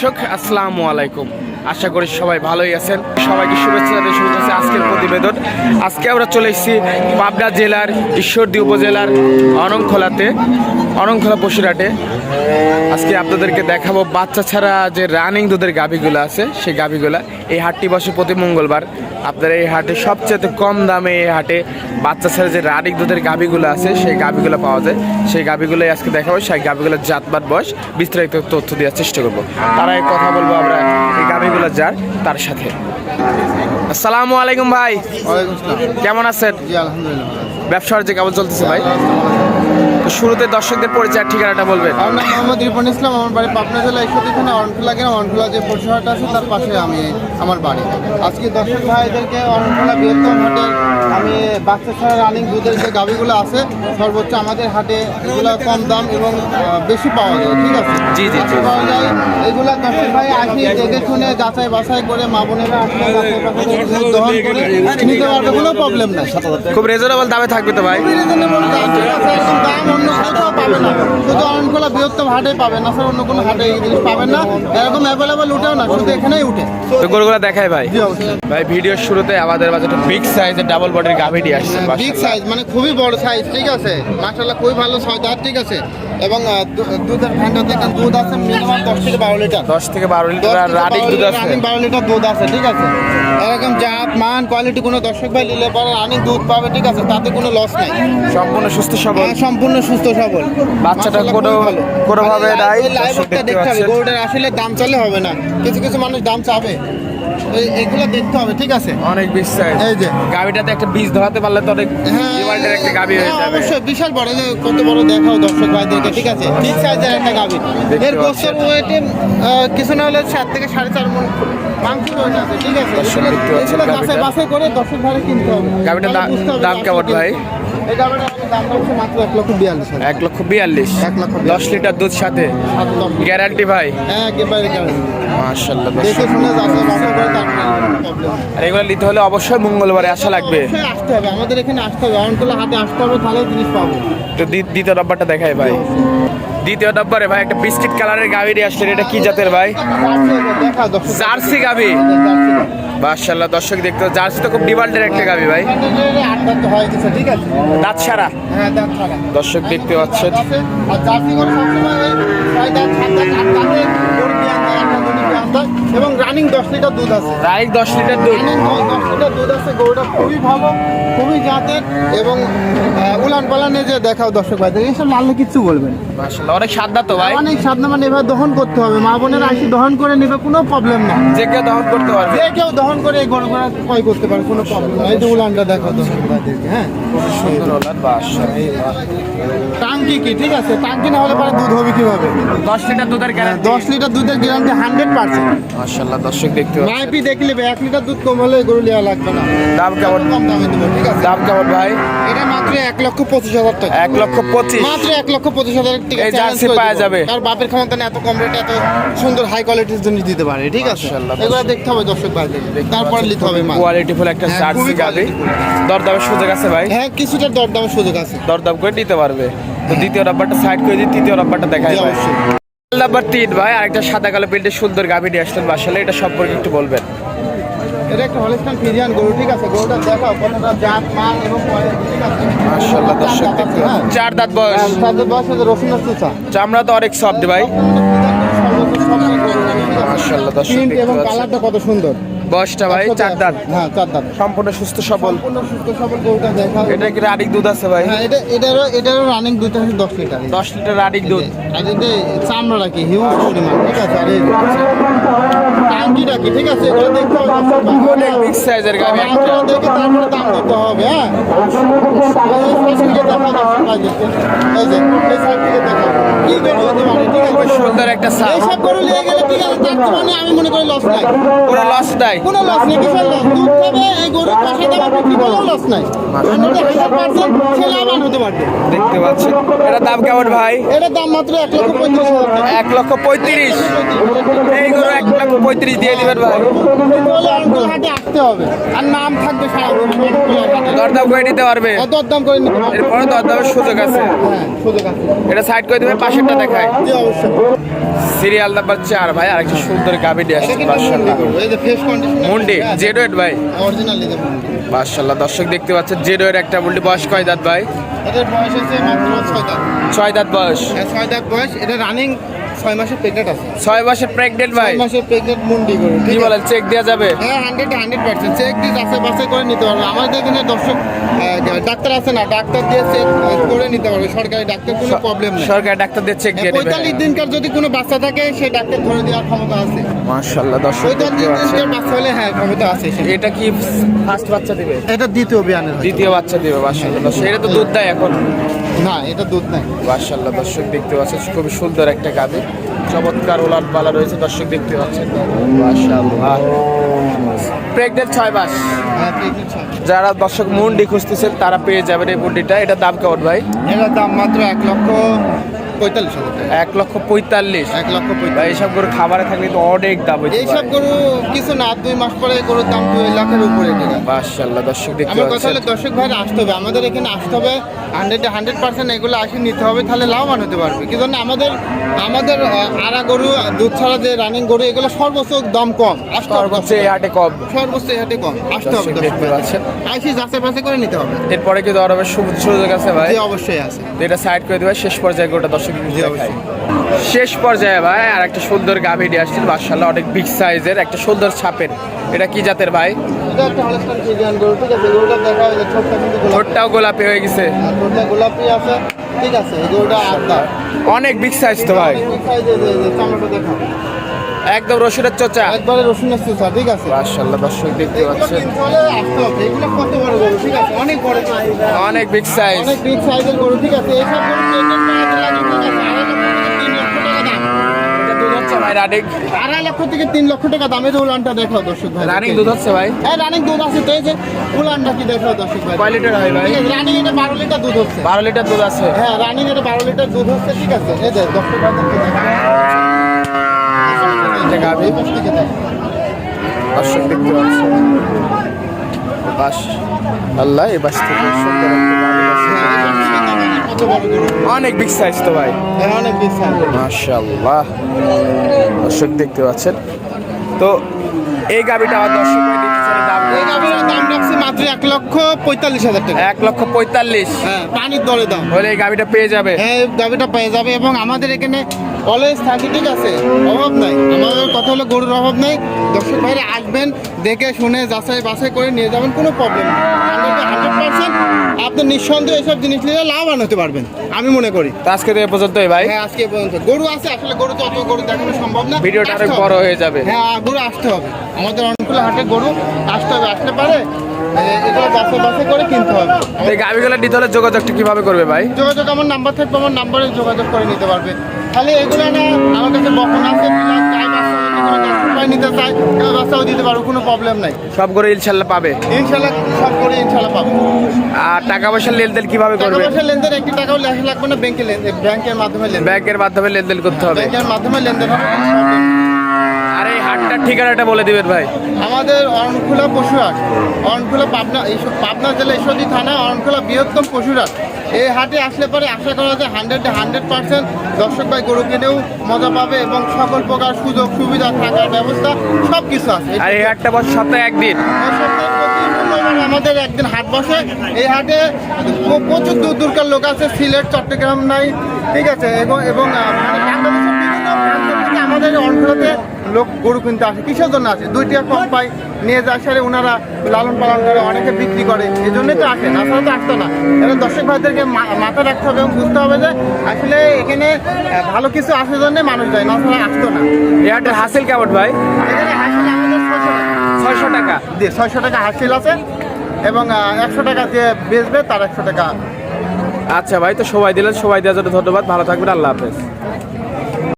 দর্শক, আসসালামু আলাইকুম। আশা করি সবাই ভালোই আছেন। সবাইকে শুভেচ্ছা জানিয়ে শুরু করছি আজকের প্রতিবেদন। আজকে আমরা চলে এসেছি পাবনা জেলার ঈশ্বরদী উপজেলার অনংখোলাতে অনংখোলা পশুরহাটে আজকে আপনাদেরকে দেখাবো, বাচ্চা ছাড়া যে রানিং দুধের গাভিগুলো আছে, সেই গাভীগুলা। এই হাটটি বসে প্রতি মঙ্গলবার। আপনারা এই হাটে সবচেয়ে কম দামে এই হাটে বাচ্চা ছেলে যে রানিং দুধের গাভিগুলো আছে সেই গাভিগুলো পাওয়া যায়। সেই গাভিগুলোই আজকে দেখাবো সেই গাভিগুলোর জাতবাদ বয়স। বিস্তারিত তথ্য দেওয়ার চেষ্টা করব। তারা কথা বলব আমরা এই গাভিগুলো যার তার সাথে। আসসালামু আলাইকুম ভাই। কেমন আছেন? জি আলহামদুলিল্লাহ ব্যবসা বাণিজ্য কেমন চলতেছে ভাই? শুরুতে দর্শকদের পরিচয় ঠিকানাটা বলবেন। আমার নাম মোহাম্মদ রিপন ইসলাম আমার বাড়ি পাবনা জেলা ঈশ্বরদী থানা অরণখোলা গ্রাম অরণখোলা যে পশুহাট আছে তার পাশে আমি আমার বাড়ি। আজকে দর্শক ভাইদেরকে অরণখোলা বৃহত্তম হাটের আমি বাচ্চা ছাড়া রানিং দুধের যে গাভিগুলো আছে সর্বোচ্চ আমাদের হাটে এগুলো কম দাম এবং বেশি পাওয়া যায় ঠিক আছে? জি, জি। পাওয়া যায়। এগুলো দর্শক ভাই আসি দেখে শুনে যাচাই বাছাই করে মা বোনেরা আসলে করে দহন করে নিতে পারবে কোনো প্রবলেম নাই। খুব রেজনেবল দামে থাকবে তো ভাই। রিজনেবল দাম ঠিক আছে? দাম অন্য কোথাও পাবে না। শুধু অরণখোলা বৃহত্তম হাটে পাবেন না স্যার অন্য কোনো হাটে এই জিনিস পাবেন না। এরকম অ্যাভেলেবেল উঠেও না শুধু এখানেই উঠে। তো গরুগুলো ভাই। ভাই ভিডিওর শুরুতে আমাদের মাঝে একটা বিগ সাইজের ডাবল বডির আসছে বিগ সাইজ মানে খুবই বড় সাইজ ঠিক আছে? মাশাআল্লাহ খুবই ভালো ছয় দাঁত ঠিক আছে? এবং দুধের দেখেন দুধ আছে মিনিমাম দশ থেকে বারো লিটার। দশ থেকে বারো লিটার রানিং দুধ আছে। রানিং বারো লিটার দুধ আছে ঠিক আছে? এরকম জাত মান কোয়ালিটি কোনো দর্শক ভাই নিলে পরে রানিং দুধ পাবে ঠিক আছে? তাতে কোনো লস নাই। সম্পূর্ণ সুস্থ সবল। হ্যাঁ, সুস্থ সবল। বাচ্চাটা কোনো- কোনোভাবে নাই, লাইভটা দেখতে হবে। গরুটার আসলে দাম চালে হবে না। কিছু কিছু মানুষ দাম চাবে। এগুলো দেখতে হবে ঠিক আছে? অনেক সাইজ এই যে। গাভিটাতে একটা বীজ ধরাতে পারলে তো অনেক হ্যাঁ, একটা গাভি যাবে। অবশ্যই বিশাল বড় যে কত বড় দেখাও দর্শক ভাইদেরকে ঠিক আছে? ঠিক সাইজের একটা গাভি এর গোস্তর ওয়েটে কিছু না হলে সাত থেকে সাড়ে চার মন মাংস ওয়েট আছে ঠিক আছে? এগুলো- বাছাই করে দর্শক ভাইরা কিনতে হবে। গাভীটার দাম- কেমন ভাই? এই গাভিটার দাম হচ্ছে মাত্র এক লক্ষ বিয়াল্লিশ এক লক্ষ বিয়াল্লিশ। এক লক্ষ দশ লিটার দুধ সাথে। গ্যারান্টি ভাই? হ্যাঁ একেবারে guarantee। মাশাল্লাহ দেখে শুনে যাচাই বাছাই করে আর এগুলো নিতে হলে অবশ্যই মঙ্গলবারে আসা লাগবে। আসতে হবে আমাদের এখানে আসতে হবে। হাতে আসতে হবে তাহলে জিনিস পাবো। তো দ্বিতীয় নাম্বারটা দেখাই ভাই। দ্বিতীয় নাম্বারে ভাই একটা বিস্কিট কালারের গাভি নিয়ে আসলেন। এটা কি জাতের ভাই? জার্সি গাভি। মাশাল্লাহ দর্শক দেখতে জার্সি তো খুব ডিমান্ডের একটা গাবি ভাই। ঠিক আছে দাঁত সারা দর্শক দেখতে পাচ্ছেন দেয়। এবং রানিং দশ লিটার দুধ আছে। রাইক দশ লিটার দুধ? রানিং দশ লিটার দুধ আছে গরুটা খুবই ভালো খুবই জাতের এবং উলান পালানে যে দেখাও দর্শক ভাইদের এইসব লাললে কিচ্ছু বলবেন অনেক সাদা তো ভাই? অনেক সাধনা মানে এবার দহন করতে হবে। মা বোনের আসি দহন করে নেবে কোনো প্রবলেম না। যে কেউ দহন করতে পারবে। যে কেউ দহন করে এই গরু ক্রয় করতে পারে কোনো প্রবলেম না। এই যে উলানটা দেখাও দর্শক ভাইদেরকে হ্যাঁ? সুন্দর হলার বাস টাঙ্কি কি ঠিক আছে? টাঙ্কি না হলে পরে দুধ হবে কীভাবে? দশ লিটার দুধের গ্যারান্টি দশ লিটার দুধের গ্যারান্টি হান্ড্রেড পার্সেন্ট মাশাল্লাহ দর্শক দেখতে পাচ্ছেন। মাইপি দেখলে এক লিটার দুধ কম হলে গরু নেওয়া লাগবে না। দাম কেমন? কম দামে দেবো ঠিক আছে? দাম কেমন ভাই? এটা মাত্র এক লক্ষ পঁচিশ হাজার টাকা। এক লক্ষ পঁচিশ। মাত্র এক লক্ষ পঁচিশ হাজার টাকা এই জার্সি করে পাওয়া যাবে। তার বাপের ক্ষমতা নেই এত কম রেটে এত সুন্দর হাই কোয়ালিটির দিতে পারে ঠিক আছে? মাশাআল্লাহ, এগুলো দেখতে হবে দর্শক ভাইদের তারপরে নিতে হবে মাল। কোয়ালিটি ফুল একটা হ্যাঁ, জার্সি quality দরদামের সুযোগ আছে ভাই? হ্যাঁ কিছুটা দরদামের সুযোগ আছে। দরদাম করে নিতে পারবে। তো দ্বিতীয় নাম্বারটা সাইড করে দিই তৃতীয় নাম্বারটা দেখাই ভাই। অবশ্যই। নাম্বার তিন ভাই আরেকটা সাদা কালো প্রিন্টের সুন্দর গাভি নিয়ে আসলেন বাসালে এটা সম্পর্কে একটু বলবেন। এটা একটা হলিস্টান ফিজিয়ান গরু ঠিক আছে? গরুটা দেখাও কতটা জাত মান এবং ঠিক আছে? মাশাআল্লাহ দর্শক দেখতে হ্যাঁ। চার দাঁত বয়স তাদের বয়স হচ্ছে রসুনের চুচা চামড়া তো অনেক সফট ভাই। মাশাআল্লাহ, দর্শক দেখতে এবং কালারটা কত সুন্দর। বয়সটা ভাই চার দাঁত হ্যাঁ চার দাঁত সম্পূর্ণ সুস্থ সবল সম্পূর্ণ সুস্থ সবল গরুটা দেখাও এটা কি রানিক দুধ আছে ভাই হ্যাঁ এটা এটারও এটারও রানিং দুইটা হচ্ছে দশ লিটার দশ লিটার রানিক দুধ আর এতে চামড়াটা কি হিউজ পরিমাণ ঠিক আছে আর এই টাঙ্কিটা কি ঠিক আছে এগুলো দেখতে হবে অনেক বিগ সাইজের গাভি একটা দেখে তারপরে দাম দিতে হবে হ্যাঁ এই সাইড থেকে দেখা এই সাইড থেকে দেখা কি গরু হতে পারে ঠিক আছে সুন্দর একটা সাপ। এইসব গরু নিয়ে গেলে ঠিক আছে তার তো মানে আমি মনে করি লস নাই। কোনো লস নাই। কোনো লস নেই। কিসের লস দুধ খাবে এই গরু পাশে দাম বিক্রি করলেও লস নাই হান্ড্রেড পার্সেন্ট সে লাভবান হতে পারবে। দেখতে পাচ্ছেন এটা দাম কেমন ভাই? এটার দাম মাত্র এক লক্ষ পঁয়ত্রিশ এক লক্ষ পঁয়ত্রিশ। এইগুলো এক লক্ষ পঁয়ত্রিশ দিয়ে দিবেন ভাই। হাটে আসতে হবে। আর নাম থাকবে সারা। দরদাম করে নিতে পারবে। এত দরদাম করে নিতে পারবে। এরপরে দরদামের সুযোগ আছে। হ্যাঁ সুযোগ আছে। এটা সাইড করে দিবে পাশেরটা দেখায়। অবশ্যই। সিরিয়াল নাম্বার চার ভাই আর একটা সুন্দর গাবি নিয়ে এটা আসছে মার্শাল্লাহ মুন্ডি জেড ওয়েট ভাই। মার্শাল্লাহ দর্শক দেখতে পাচ্ছেন জেড ওয়েট একটা মুন্ডি বয়স কয় দাঁত ভাই? দাঁত। ছয় দাঁত বয়স। হ্যাঁ, ছয় দাঁত বয়স এটা রানিং ছয় মাসের প্রেগনেন্ট আছে। ছয় মাসের প্রেগনেন্ট ভাই। ছয় মাসের প্রেগনেন্ট মুন্ডি গরু কি বলেন চেক দেওয়া যাবে? হ্যাঁ হান্ড্রেড হান্ড্রেড পার্সেন্ট চেক দিয়ে যাচাই বাছাই করে নিতে পারবে। আমাদের এখানে দর্শক ডাক্তার আছে না ডাক্তার দিয়ে চেক করে নিতে পারবে। সরকারি ডাক্তার কোনো প্রবলেম নেই। সরকার ডাক্তার দিয়ে চেক দিয়ে নেবে পঁয়তাল্লিশ দিনকার যদি কোনো বাচ্চা থাকে সে ডাক্তার ধরে দেওয়ার ক্ষমতা আছে। মার্শাল্লাহ দর্শক পঁয়তাল্লিশ দিনকার বাচ্চা হলে হ্যাঁ ক্ষমতা আছে এটা কি ফার্স্ট বাচ্চা দিবে? এটা দ্বিতীয় বিয়ানের দ্বিতীয় বাচ্চা দিবে মার্শাল্লাহ দর্শক। এটা তো দুধ দেয় এখন? না এটা দুধ নাই। মার্শাল্লাহ দর্শক দেখতে পাচ্ছেন খুবই সুন্দর একটা গাবি চমৎকার ওলাট পালা রয়েছে, দর্শক দেখতে পাচ্ছেন। প্রেগনেন্ট ছয় মাস। যারা দর্শক মুন্ডি খুঁজতেছেন, তারা পেয়ে যাবেন এই মুন্ডিটা। এটা দাম কেমন ভাই? এটার দাম মাত্র এক লক্ষ পঁয়তাল্লিশ এক লক্ষ পঁয়তাল্লিশ। এক লক্ষ পঁয়তাল্লিশ। এইসব করে খাবারে থাকলে তো অনেক দাম হইতে এইসব গরু কিছু না দুই মাস পরে গরুর দাম দুই লাখের উপরে টাকা মার্শাল্লাহ দর্শক দেখতে আমার কথা দর্শক ভাইরা আসতে হবে। আমাদের এখানে আসতে হবে। হান্ড্রেড হান্ড্রেড পার্সেন্ট এগুলো আসে নিতে হবে তাহলে লাভবান হতে পারবে। কি জন্য আমাদের আমাদের আড়া গরু দুধ ছাড়া যে রানিং গরু এগুলো সর্বোচ্চ দাম কম। সর্বোচ্চ হাটে কম। সর্বোচ্চ হাটে কম। আসতে হবে দেখতে। পাচ্ছেন। আইসি যাচাই বাছাই করে নিতে হবে। এরপরে কি দরবের সু- সুযোগ আছে ভাই। অবশ্যই আছে। এটা সাইড করে দেবে শেষ পর্যায়ে গোটা দর্শক জি, অবশ্যই। শেষ পর্যায়ে ভাই আর একটা সুন্দর গাভি আসছিল মার্শাল্লাহ অনেক বিগ সাইজের একটা সুন্দর ছাপের এটা কি জাতের ভাই? হয় ঠোঁটটাও গোলাপি। হয়ে গেছে। গোলাপি আছে ঠিক আছে? অনেক বিগ সাইজ তো ভাই। দেখা একদম রসুনের চোচা। একবারে রসুনের সুসা ঠিক আছে? মার্শাল্লাহ দর্শক দেখতে পাচ্ছেন। এগুলো কত বড় গরু ঠিক আছে? অনেক বড়। অনেক বিগ সাইজ অনেক বিগ সাইজের গরু ঠিক আছে? এইসব গরু দাম। রানিং। আড়াই লক্ষ থেকে তিন লক্ষ টাকা দামের উলানটা দেখাও দর্শক ভাই। রানিং দুধ হচ্ছে ভাই। হ্যাঁ রানিং দুধ আছে তো এই যে উলানটা কি দেখাও দর্শক ভাই। কয় লিটার হয় ভাই? ঠিক আছে রানিং এটা বারো লিটার দুধ হচ্ছে। বারো লিটার দুধ আছে। হ্যাঁ রানিং এটা বারো লিটার দুধ হচ্ছে ঠিক আছে? এই যে দর্শক ভাইদেরকে গাভী। দর্শক দেখতে পাচ্ছেন বাস আল্লাহ এই বাস থেকে সুন্দর একটা অনেক বিগ সাইজ তো ভাই। হ্যাঁ অনেক বিগ সাইজ দর্শক দেখতে পাচ্ছেন তো এই গাড়িটা আমার দর্শক দাম। এই গাভীর দাম রাখছি মাত্র এক লক্ষ পঁয়তাল্লিশ হাজার টাকা। এক লক্ষ পঁয়তাল্লিশ। হ্যাঁ পানির দরে দাম। হলে এই গাবিটা পেয়ে যাবে। হ্যাঁ এই গাভীটা পেয়ে যাবে এবং আমাদের এখানে অলওয়েজ থাকে ঠিক আছে? অভাব নাই। আমাদের কথা হলো গরুর অভাব নাই। দর্শক ভাইরা আসবেন দেখে শুনে যাচাই বাছাই করে নিয়ে যাবেন কোনো প্রবলেম নেই। হান্ড্রেড পার্সেন্ট আপনি নিঃসন্দেহে এসব জিনিস নিয়ে লাভবান হতে পারবেন আমি মনে করি। তো আজকে তো এ পর্যন্তই ভাই। হ্যাঁ আজকে এ পর্যন্ত। গরু আছে আসলে গরু তো অত গরু দেখানো সম্ভব না। ভিডিওটা আসতে অনেক হবে। বড় হয়ে যাবে। হ্যাঁ গরু আসতে হবে। আমাদের অনেকগুলো হাটে গরু আসতে হবে আসতে পারে? এগুলো যাচাই বাছাই করে কিনতে হবে। এই গাবিগুলো নিতে হলে যোগাযোগটা কীভাবে করবে ভাই? যোগাযোগ আমার নাম্বার থাকবে আমার নাম্বারে যোগাযোগ করে নিতে পারবে। খালি এগুলো না আমার কাছে আছে কোনো নিতে চায় গাই দিতে পারব কোনো প্রবলেম নাই। সব করে ইনশাল্লাহ পাবে? ইনশাল্লাহ সব করে ইনশাল্লাহ পাবো। আর টাকা পয়সার লেনদেন কীভাবে টাকা করবে? পয়সা লেনদেন একটি টাকাও লেখা লাগবে না ব্যাংকে লেনদেন ব্যাংকের মাধ্যমে লেনদেন। ব্যাংকের মাধ্যমে লেনদেন করতে হবে। ব্যাংকের মাধ্যমে লেনদেন হবে কোনো problem নেই। আর এই হাটটার ঠিকানাটা বলে দিবেন ভাই। আমাদের অরণখোলা পশুহাট। অরণখোলা পাবনা পাবনা জেলা ঈশ্বরদী থানা অরণখোলা বৃহত্তম পশুহাট। এই হাটে আসলে পরে আশা করা যায় হান্ড্রেড হান্ড্রেড পার্সেন্ট দর্শক ভাই গরু কিনেও মজা পাবে এবং সকল প্রকার সুযোগ সুবিধা থাকার ব্যবস্থা সব কিছু আছে আর এই হাটটা বছর সপ্তাহে একদিন। আমাদের একদিন হাট বসে। এই হাটে প্রচুর দূর দূরকার লোক আছে সিলেট চট্টগ্রাম নাই ঠিক আছে? এবং এবং আমাদের অঞ্চলতে লোক গরু কিনতে আসে কিসের জন্য আসে? দুই টাকা কম পায় নিয়ে যায় সারে ওনারা লালন পালন করে অনেকে বিক্রি করে এই জন্যই তো আসে না তো আসতো না। এটা দর্শক ভাইদেরকে মা- মাথায় রাখতে হবে এবং বুঝতে হবে যে আসলে এখানে ভালো কিছু আসার জন্য মানুষ যায় না ছাড়া আসতো না। এই হাসিল কেমন ভাই? এখানে হাসিল আমাদের ছয়শো টাকা। ছয়শো টাকা? দিয়ে ছয়শো টাকা হাসিল আছে এবং একশো টাকা যে বেচবে তার একশো টাকা। আচ্ছা ভাই তো সবাই দিলেন সবাই দেওয়ার জন্য ধন্যবাদ ভালো থাকবেন আল্লাহ হাফেজ।